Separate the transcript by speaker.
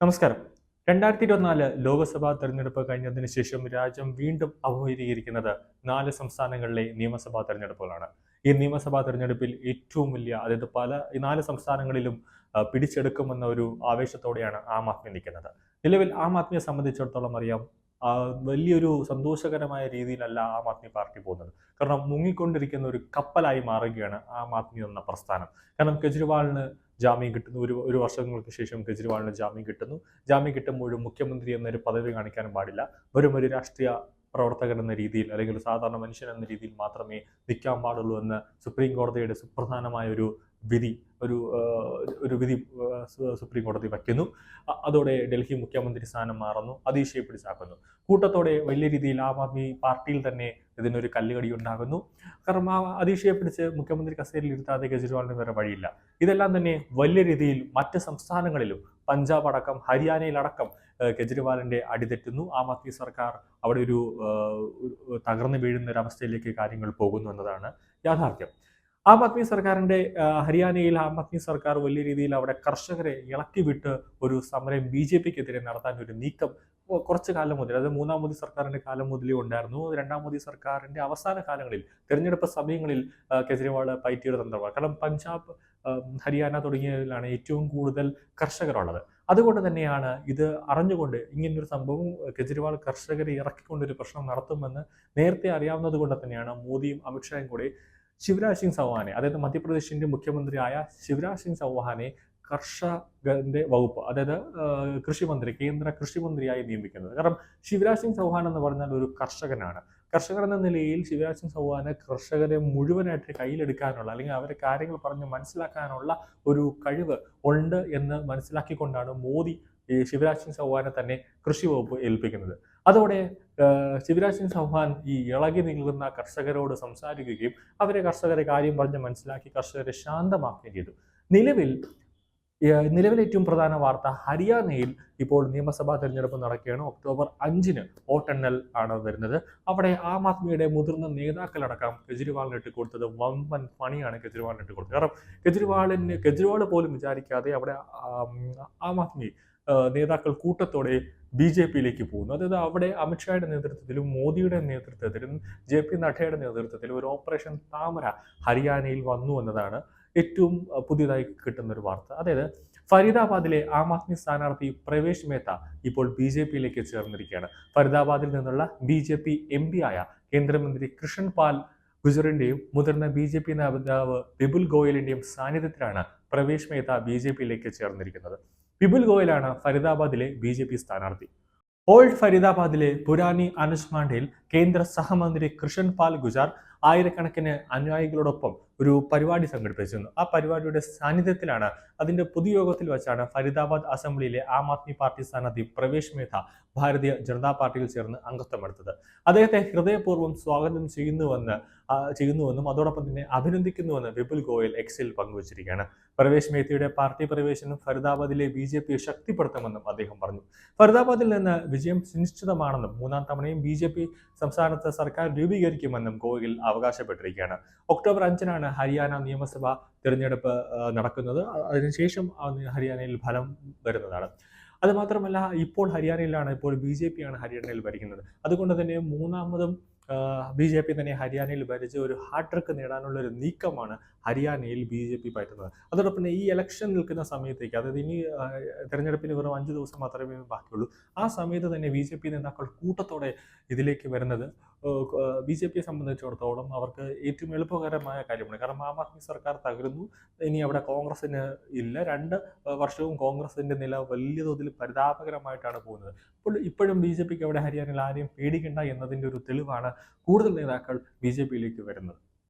Speaker 1: നമസ്കാരം. രണ്ടായിരത്തി ഇരുപത്തിനാല് ലോക്സഭാ തെരഞ്ഞെടുപ്പ് കഴിഞ്ഞതിന് ശേഷം രാജ്യം വീണ്ടും അഭിമുഖീകരിക്കുന്നത് നാല് സംസ്ഥാനങ്ങളിലെ നിയമസഭാ തെരഞ്ഞെടുപ്പുകളാണ്. ഈ നിയമസഭാ തെരഞ്ഞെടുപ്പിൽ ഏറ്റവും വലിയ അതായത് പല ഈ നാല് സംസ്ഥാനങ്ങളിലും പിടിച്ചെടുക്കുമെന്ന ഒരു ആവേശത്തോടെയാണ് ആം ആദ്മി നിൽക്കുന്നത്. നിലവിൽ ആം ആദ്മിയെ സംബന്ധിച്ചിടത്തോളം അറിയാം വലിയൊരു സന്തോഷകരമായ രീതിയിലല്ല ആം ആദ്മി പാർട്ടി പോകുന്നത്. കാരണം മുങ്ങിക്കൊണ്ടിരിക്കുന്ന ഒരു കപ്പലായി മാറുകയാണ് ആം ആദ്മി എന്ന പ്രസ്ഥാനം. കാരണം കെജ്രിവാളിന് ജാമ്യം കിട്ടുന്നു. ഒരു ഒരു വർഷങ്ങൾക്ക് ശേഷം കെജ്രിവാളിന് ജാമ്യം കിട്ടുന്നു. ജാമ്യം കിട്ടുമ്പോഴും മുഖ്യമന്ത്രി എന്നൊരു പദവി കാണിക്കാനും പാടില്ല. വെറും ഒരു രാഷ്ട്രീയ പ്രവർത്തകൻ എന്ന രീതിയിൽ അല്ലെങ്കിൽ സാധാരണ മനുഷ്യൻ എന്ന രീതിയിൽ മാത്രമേ നിൽക്കാൻ പാടുള്ളൂ എന്ന് സുപ്രീം കോടതിയുടെ സുപ്രധാനമായ ഒരു വിധി ഒരു ഒരു വിധി സുപ്രീം കോടതി വയ്ക്കുന്നു. അതോടെ ഡൽഹി മുഖ്യമന്ത്രി സ്ഥാനം മാറുന്നു അതീശയെ പിടിച്ചാക്കുന്നു. കൂട്ടത്തോടെ വലിയ രീതിയിൽ ആം ആദ്മി പാർട്ടിയിൽ തന്നെ ഇതിനൊരു കല്ലുകടി ഉണ്ടാകുന്നു. കാരണം ആ അതീശയെ പിടിച്ച് മുഖ്യമന്ത്രി കസേരയിൽ ഇരുത്താതെ കെജ്രിവാളിന് വേറെ വഴിയില്ല. ഇതെല്ലാം തന്നെ വലിയ രീതിയിൽ മറ്റ് സംസ്ഥാനങ്ങളിലും പഞ്ചാബ് അടക്കം ഹരിയാനയിലടക്കം കെജ്രിവാളിന്റെ അടിതെറ്റുന്നു. ആം ആദ്മി സർക്കാർ അവിടെ ഒരു തകർന്നു വീഴുന്ന ഒരു അവസ്ഥയിലേക്ക് കാര്യങ്ങൾ പോകുന്നു എന്നതാണ് യാഥാർത്ഥ്യം. ആം ആദ്മി സർക്കാരിന്റെ ഹരിയാനയിൽ ആം ആദ്മി സർക്കാർ വലിയ രീതിയിൽ അവിടെ കർഷകരെ ഇളക്കി വിട്ട് ഒരു സമരം ബി ജെ പിക്കെതിരെ നടത്താൻ ഒരു നീക്കം കുറച്ചു കാലം മുതൽ അതായത് മൂന്നാം മോദി സർക്കാരിന്റെ കാലം മുതലേ ഉണ്ടായിരുന്നു. രണ്ടാം മോദി സർക്കാരിന്റെ അവസാന കാലങ്ങളിൽ തെരഞ്ഞെടുപ്പ് സമയങ്ങളിൽ കെജ്രിവാൾ പയറ്റിയൊരു തന്ത്രമാണ്. കാരണം പഞ്ചാബ് ഹരിയാന തുടങ്ങിയതിലാണ് ഏറ്റവും കൂടുതൽ കർഷകരുള്ളത്. അതുകൊണ്ട് തന്നെയാണ് ഇത് അറിഞ്ഞുകൊണ്ട് ഇങ്ങനൊരു സംഭവം കെജ്രിവാൾ കർഷകരെ ഇറക്കിക്കൊണ്ടൊരു പ്രശ്നം നടത്തുമെന്ന് നേരത്തെ അറിയാവുന്നത് കൊണ്ട് തന്നെയാണ് മോദിയും അമിത്ഷായും കൂടി ശിവരാജ് സിംഗ് ചൗഹാനെ അതായത് മധ്യപ്രദേശിന്റെ മുഖ്യമന്ത്രിയായ ശിവരാജ് സിംഗ് ചൗഹാനെ കർഷകന്റെ വകുപ്പ് അതായത് കൃഷിമന്ത്രി കേന്ദ്ര കൃഷിമന്ത്രിയായി നിയമിക്കുന്നത്. കാരണം ശിവരാജ് സിംഗ് ചൗഹാൻ എന്ന് പറഞ്ഞാൽ ഒരു കർഷകനാണ്. കർഷകർ എന്ന നിലയിൽ ശിവരാജ് സിംഗ് ചൗഹാന് കർഷകരെ മുഴുവനായിട്ട് കയ്യിലെടുക്കാനുള്ള അല്ലെങ്കിൽ അവരെ കാര്യങ്ങൾ പറഞ്ഞ് മനസ്സിലാക്കാനുള്ള ഒരു കഴിവ് ഉണ്ട് എന്ന് മനസ്സിലാക്കിക്കൊണ്ടാണ് മോദി ഈ ശിവരാജ് സിംഗ് ചൗഹാനെ തന്നെ കൃഷി വകുപ്പ് ഏൽപ്പിക്കുന്നത്. അതോടെ ശിവരാജ് സിംഗ് ചൗഹാൻ ഈ ഇളകി നിൽക്കുന്ന കർഷകരോട് സംസാരിക്കുകയും അവരെ കർഷകരെ കാര്യം പറഞ്ഞ് മനസ്സിലാക്കി കർഷകരെ ശാന്തമാക്കുകയും ചെയ്തു. നിലവിൽ നിലവിലെ ഏറ്റവും പ്രധാന വാർത്ത ഹരിയാനയിൽ ഇപ്പോൾ നിയമസഭാ തെരഞ്ഞെടുപ്പ് നടക്കുകയാണ്. ഒക്ടോബർ അഞ്ചിന് വോട്ടെണ്ണൽ ആണ് വരുന്നത്. അവിടെ ആം ആദ്മിയുടെ മുതിർന്ന നേതാക്കളടക്കം കെജ്രിവാളിന് ഇട്ട് കൊടുത്തത് വമ്പൻ പണിയാണ് കെജ്രിവാളിന് ഇട്ട് കൊടുത്തത്. കാരണം കെജ്രിവാളിന് കെജ്രിവാൾ പോലും വിചാരിക്കാതെ അവിടെ ആം, ആദ്മി നേതാക്കൾ കൂട്ടത്തോടെ ബി ജെ പിയിലേക്ക് പോകുന്നു. അതായത് അവിടെ അമിത്ഷായുടെ നേതൃത്വത്തിലും മോദിയുടെ നേതൃത്വത്തിലും ജെ പി നഡ്ഡയുടെ നേതൃത്വത്തിലും ഒരു ഓപ്പറേഷൻ താമര ഹരിയാനയിൽ വന്നു എന്നതാണ് ഏറ്റവും പുതിയതായി കിട്ടുന്ന ഒരു വാർത്ത. അതായത് ഫരീദാബാദിലെ ആം ആദ്മി സ്ഥാനാർത്ഥി പ്രവേശ് മേത്ത ഇപ്പോൾ ബി ജെ പിയിലേക്ക് ചേർന്നിരിക്കുകയാണ്. ഫരീദാബാദിൽ നിന്നുള്ള B J P M P ആയ കേന്ദ്രമന്ത്രി കൃഷൻ പാൽ ഗുജറിന്റെയും മുതിർന്ന ബി ജെ പി നേതാവ് വിപുൽ ഗോയലിന്റെയും സാന്നിധ്യത്തിലാണ് പ്രവേശ് മേത്ത ബി ജെ പിയിലേക്ക് ചേർന്നിരിക്കുന്നത്. വിപുൽ ഗോയലാണ് ഫരീദാബാദിലെ ബി ജെ പി സ്ഥാനാർത്ഥി. ഓൾഡ് ഫരീദാബാദിലെ പുരാനി അനുജ് മാണ്ഡയിൽ കേന്ദ്ര സഹമന്ത്രി കൃഷൻ പാൽ ഗുജാർ ആയിരക്കണക്കിന് അനുയായികളോടൊപ്പം ഒരു പരിപാടി സംഘടിപ്പിച്ചിരുന്നു. ആ പരിപാടിയുടെ സാന്നിധ്യത്തിലാണ് അതിന്റെ പൊതുയോഗത്തിൽ വെച്ചാണ് ഫരീദാബാദ് അസംബ്ലിയിലെ ആം ആദ്മി പാർട്ടി സ്ഥാനാർത്ഥി പ്രവേശ് മേധ ഭാരതീയ ജനതാ പാർട്ടിയിൽ ചേർന്ന് അംഗത്വമെടുത്തത് അദ്ദേഹത്തെ ഹൃദയപൂർവം സ്വാഗതം ചെയ്യുന്നുവെന്ന് ചെയ്യുന്നുവെന്നും അതോടൊപ്പം തന്നെ അഭിനന്ദിക്കുന്നുവെന്ന് വിപുൽ ഗോയൽ എക്സിൽ പങ്കുവച്ചിരിക്കുകയാണ്. പ്രവേശ് മേത്തയുടെ പാർട്ടി പ്രവേശനം ഫരീദാബാദിലെ ബി ജെ പിയെ ശക്തിപ്പെടുത്തുമെന്നും അദ്ദേഹം പറഞ്ഞു. ഫരീദാബാദിൽ നിന്ന് വിജയം സുനിശ്ചിതമാണെന്നും മൂന്നാം തവണയും ബി ജെ പി സംസ്ഥാനത്ത് സർക്കാർ രൂപീകരിക്കുമെന്നും ഗോയൽ അവകാശപ്പെട്ടിരിക്കുകയാണ്. ഒക്ടോബർ അഞ്ചിനാണ് ഹരിയാന നിയമസഭ തിരഞ്ഞെടുപ്പ് നടക്കുന്നത്. അതിനുശേഷം ഹരിയാനയിൽ ഫലം വരുന്നതാണ്. അതുമാത്രമല്ല ഇപ്പോൾ ഹരിയാനയിലാണ് ഇപ്പോൾ ബി ജെ പി ആണ് ഹരിയാനയിൽ ഭരിക്കുന്നത്. അതുകൊണ്ട് തന്നെ മൂന്നാമതും ബി ജെ പി തന്നെ ഹരിയാനയിൽ ഭരിച്ച് ഒരു ഹാട്രിക്ക് നേടാനുള്ള ഒരു നീക്കമാണ് ഹരിയാനയിൽ ബി ജെ പി പറ്റുന്നത്. അതോടൊപ്പം ഈ ഇലക്ഷൻ നിൽക്കുന്ന സമയത്തേക്ക് അതായത് ഇനി തെരഞ്ഞെടുപ്പിന് വെറും അഞ്ച് ദിവസം മാത്രമേ ബാക്കിയുള്ളൂ. ആ സമയത്ത് തന്നെ ബി ജെ പി നേതാക്കൾ കൂട്ടത്തോടെ ഇതിലേക്ക് വരുന്നത് ബി ജെ പിയെ സംബന്ധിച്ചിടത്തോളം അവർക്ക് ഏറ്റവും എളുപ്പകരമായ കാര്യമാണ്. കാരണം ആം ആദ്മി സർക്കാർ തകരുന്നു. ഇനി അവിടെ കോൺഗ്രസിന് ഇല്ല. രണ്ട് വർഷവും കോൺഗ്രസിന്റെ നില വലിയ തോതിൽ പരിതാപകരമായിട്ടാണ് പോകുന്നത്. അപ്പോൾ ഇപ്പോഴും ബി ജെ പിക്ക് അവിടെ ഹരിയാനയിൽ ആരെയും പേടിക്കണ്ട എന്നതിന്റെ ഒരു തെളിവാണ് കൂടുതൽ നേതാക്കൾ ബി ജെ പിയിലേക്ക് വരുന്നത്.